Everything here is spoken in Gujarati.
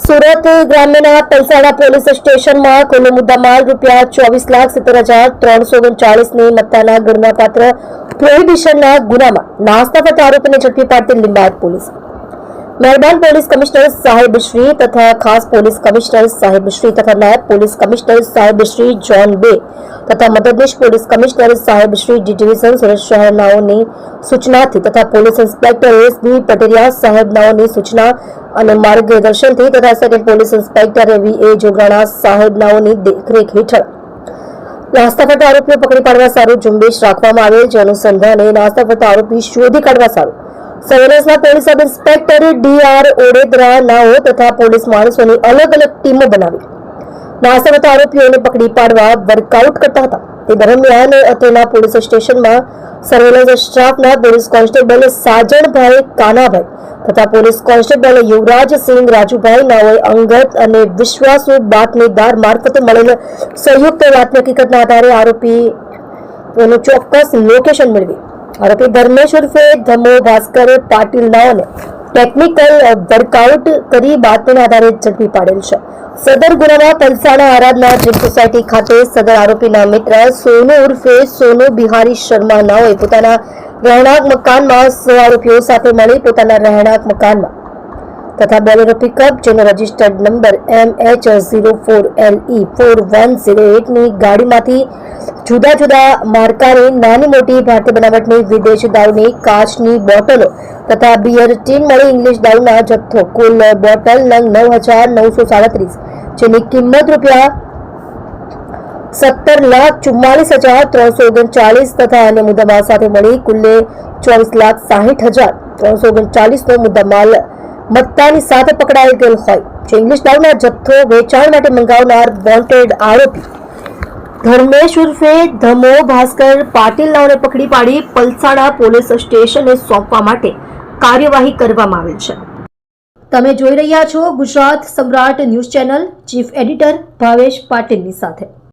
સુરત ગ્રામ્યના પલસાણા પોલીસ સ્ટેશનમાં કુલ મુદ્દામાલ રૂપિયા ચોવીસ લાખ સિત્તેર હજાર ત્રણસો ઓગણચાળીસની મત્તાના ગણનાપાત્ર પ્રોહિબિશનના ગુનામાં નાસ્તા ફરતા આરોપીને ઝડપી પાડતી લીંબાયત પોલીસ. મહેરબાન પોલીસ કમિશનર સાહેબ શ્રી તથા ખાસ પોલીસ કમિશનર સાહેબ શ્રી તથા નાયબ પોલીસ કમિશનર સાહેબ શ્રી જોન બે તથા મદદનીશ પોલીસ કમિશનર સાહેબ શ્રી ડિવિઝન સુરત શહેરનાઓની સૂચનાથી તથા પોલીસ ઇન્સ્પેક્ટર એસબી પટેરિયા સાહેબનાઓની સૂચના અને માર્ગદર્શનથી તથા સેકન્ડ પોલીસ ઇન્સ્પેક્ટર એવી એ જોગરાણા સાહેબનાઓની દેખરેખ હેઠળ નાસ્તા આરોપીઓ પકડી પાડવા સારું ઝુંબેશ રાખવામાં આવેલ જે અનુસંધાને નાસ્તા ફરતા આરોપી શોધી કાઢવા સારું સર્વેલન્સના police sub inspector D R નાઓ તથા પોલીસ માણસોની અલગ અલગ ટીમો બનાવી. નાસવત આરોપીઓને પકડી પાડવા વર્કઆઉટ કરતા હતા. તે દરમિયાન અતેલા પોલીસ સ્ટેશનમાં સર્વેલન્સ સ્ટાફના પોલીસ કોન્સ્ટેબલ સાજણભાઈ કાનાભાઈ તથા પોલીસ કોન્સ્ટેબલ યુવરાજસિંહ રાજુભાઈ નાઓએ અંગત અને વિશ્વાસુ બાતમીદાર મારફતે મળેલ સંયુક્ત વાતની હકીકતના આધારે આરોપી એનું ચોક્કસ લોકેશન મેળવી આરોપી ધર્મેશ ઉર્ફે ધમો ભાસ્કરે પાટીલ નાઓને ટેકનિકલ વર્કઆઉટ કરી બાતમીના આધારે ઝડપી પાડેલ છે સદર ગુનામાં પલસાણા આરાધના જીમ સોસાયટી ખાતે સદર આરોપીના મિત્ર સોનુ ઉર્ફે સોનુ બિહારી શર્મા નાઓએ પોતાના રહેણાંક મકાનમાં સો આરોપીઓ સાથે મળી પોતાના રહેણાંક મકાનમાં તથા બોલેરો પિકઅપ જેનો registered number M H zero four L E four one zero એટની ગાડીમાંથી જુદા જુદા માર્કાની નાની મોટી ભારતીય બનાવટની વિદેશ દારૂની કાચની બોટલો તથા બિયર ટીન મળી ઇંગ્લિશ દારૂના જથ્થો. કુલ બોટલ નંગ નવ હજાર નવસો સાડત્રીસ, જેની કિંમત રૂપિયા સત્તર લાખ ચુમ્માલીસ હજાર ત્રણસો ઓગણચાલીસ તથા અન્ય મુદ્દામાલ સાથે મળી કુલ્લે ચોવીસ લાખ સાહીઠ હજાર ત્રણસો ઓગણચાલીસનો મુદ્દામાલ મત્તાની સાથે પકડાઈ ગયેલ હોય. જે ઇંગ્લિશ દારૂના જથ્થો વેચાણ માટે મંગાવનાર વોન્ટેડ આરોપી. ધર્મેશ ઉર્ફે ધમો ભાસ્કર પાટીલ નાઓને પકડી પાડી પલસાણા પોલીસ સ્ટેશને સોંપવા માટે કાર્યવાહી કરવામાં આવેલ છે. તમે જોઈ રહ્યા છો Gujarat Samrat news channel chief editor Bhavesh પાટીલની સાથે.